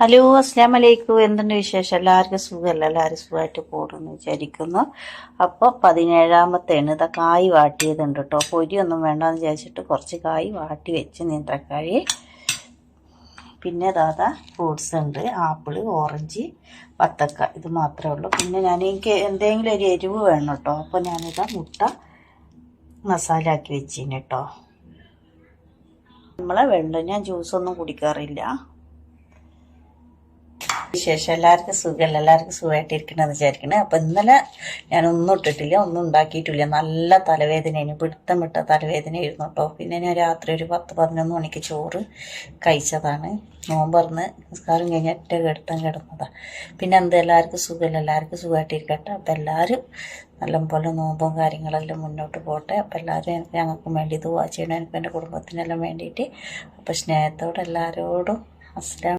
Hello അസ്ലാം വലൈക്കും എന്തുണ്ട് വിശേഷം? എല്ലാവർക്കും സുഖമല്ല? എല്ലാവരും സുഖമായിട്ട് പോകണമെന്ന് വിചാരിക്കുന്നു. അപ്പോൾ പതിനേഴാമത്തെയാണ് ഇതാ കായ് വാട്ടിയതുണ്ട് കേട്ടോ. പൊരിയൊന്നും വേണ്ടെന്ന് വിചാരിച്ചിട്ട് കുറച്ച് കായ് വാട്ടി വെച്ച് നീന്തക്കായ് പിന്നെ ദാദാ ഫ്രൂട്ട്സ് ഉണ്ട്. ആപ്പിൾ ഓറഞ്ച് വത്തക്ക ഇത് മാത്രമേ ഉള്ളൂ. പിന്നെ ഞാൻ എനിക്ക് എന്തെങ്കിലും ഒരു എരിവ് വേണം കേട്ടോ. അപ്പോൾ ഞാനിതാ മുട്ട മസാല ആക്കി വെച്ചിന് കേട്ടോ. നമ്മളെ വെള്ളം ഞാൻ ജ്യൂസൊന്നും കുടിക്കാറില്ല. വിശേഷം. എല്ലാവർക്കും സുഖമല്ല എല്ലാവർക്കും സുഖമായിട്ടിരിക്കണമെന്ന് വിചാരിക്കണേ. അപ്പം ഇന്നലെ ഞാൻ ഒന്നും ഇട്ടിട്ടില്ല ഒന്നും ഉണ്ടാക്കിയിട്ടില്ല. നല്ല തലവേദനയാണ് പിടുത്തം വിട്ട തലവേദനയായിരുന്നു കേട്ടോ. പിന്നെ ഞാൻ രാത്രി ഒരു പത്ത് പതിനൊന്ന് മണിക്ക് ചോറ് കഴിച്ചതാണ്. നോമ്പറന്ന് നിസ്കാരം കഴിഞ്ഞ് ഒറ്റ കിടത്തം കിടന്നതാണ് പിന്നെ എന്താ എല്ലാവർക്കും സുഖമല്ല? എല്ലാവർക്കും സുഖമായിട്ടിരിക്കട്ടെ. അപ്പം എല്ലാവരും നല്ലപോലെ നോമ്പും കാര്യങ്ങളെല്ലാം മുന്നോട്ട് പോട്ടെ. അപ്പം എല്ലാവരും ഞങ്ങൾക്കും വേണ്ടി ഇത് വാച്ച് ചെയ്യണം. എനിക്ക് എന്റെ കുടുംബത്തിനെല്ലാം വേണ്ടിയിട്ട്. അപ്പം സ്നേഹത്തോടെ എല്ലാവരോടും അസ്ലാം